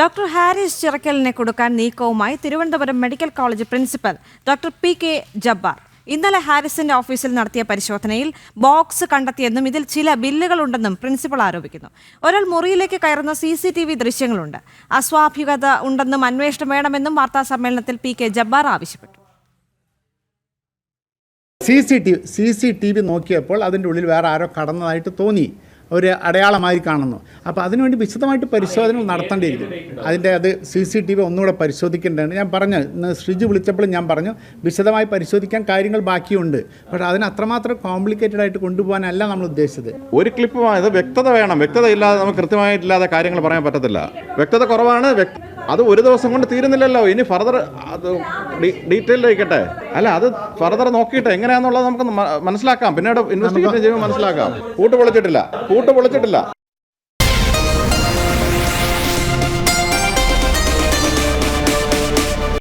Doctor Haris ചിറക്കലിനെ കൊടുക്കാൻ നീക്കവുമായി Thiruvananthapuram medical college principal doctor P K Jabbar. ഇന്നലെ ഹാരിസിന്റെ ഓഫീസിൽ നടത്തിയ പരിശോധനയിൽ ബോക്സ് കണ്ടെത്തിയെന്നും ഇതിൽ ചില ബില്ലുകളുണ്ടെന്നും പ്രിൻസിപ്പൽ ആരോപിക്കുന്നു. ഒരാൾ മുറിയിലേക്ക് കയറുന്ന സി സി ടി വി ദൃശ്യങ്ങളുണ്ട്. അസ്വാഭാവികത ഉണ്ടെന്നും അന്വേഷണം വേണമെന്നും വാർത്താ സമ്മേളനത്തിൽ പി കെ ജബ്ബാർ ആവശ്യപ്പെട്ടു. C C T C C T V നോക്കിയപ്പോൾ അതിന്റെ ഉള്ളിൽ വേറെ ആരോ കടന്നതായിട്ട് തോന്നി. ഒരു അടയാളമായി കാണുന്നു. അപ്പോൾ അതിനുവേണ്ടി വിശദമായിട്ട് പരിശോധനകൾ നടത്തേണ്ടിയിരിക്കും അതിന്റെ അത് സി സി ടി വി ഒന്നുകൂടെ പരിശോധിക്കേണ്ടതാണ് ഞാൻ പറഞ്ഞു ഇന്ന് ശ്രീജു വിളിച്ചപ്പോഴും ഞാൻ പറഞ്ഞു വിശദമായി പരിശോധിക്കാൻ കാര്യങ്ങൾ ബാക്കിയുണ്ട്. പക്ഷേ അതിന് അത്രമാത്രം കോംപ്ലിക്കേറ്റഡ് ആയിട്ട് കൊണ്ടുപോകാനല്ല നമ്മൾ ഉദ്ദേശിച്ചത്. ഒരു ക്ലിപ്പ് ഇത് വ്യക്തത വേണം. വ്യക്തത ഇല്ലാതെ നമുക്ക് കൃത്യമായിട്ടില്ലാതെ കാര്യങ്ങൾ പറയാൻ പറ്റത്തില്ല. വ്യക്തത കുറവാണ് അത് ഒരു ദിവസം കൊണ്ട് തീരുന്നില്ലല്ലോ. ഇനി ഫർദർ അത് ഡീറ്റെയിൽ ആയിക്കട്ടെ അല്ല അത് ഫർദർ നോക്കിയിട്ട് എങ്ങനെയാണെന്നുള്ളത് നമുക്ക് മനസ്സിലാക്കാം. പിന്നീട് ഇൻവെസ്റ്റിഗേഷൻ ചെയ്യുമ്പോൾ മനസ്സിലാക്കാം. കൂട്ട് പൊളിച്ചിട്ടില്ല. കൂട്ട് പൊളിച്ചിട്ടില്ല.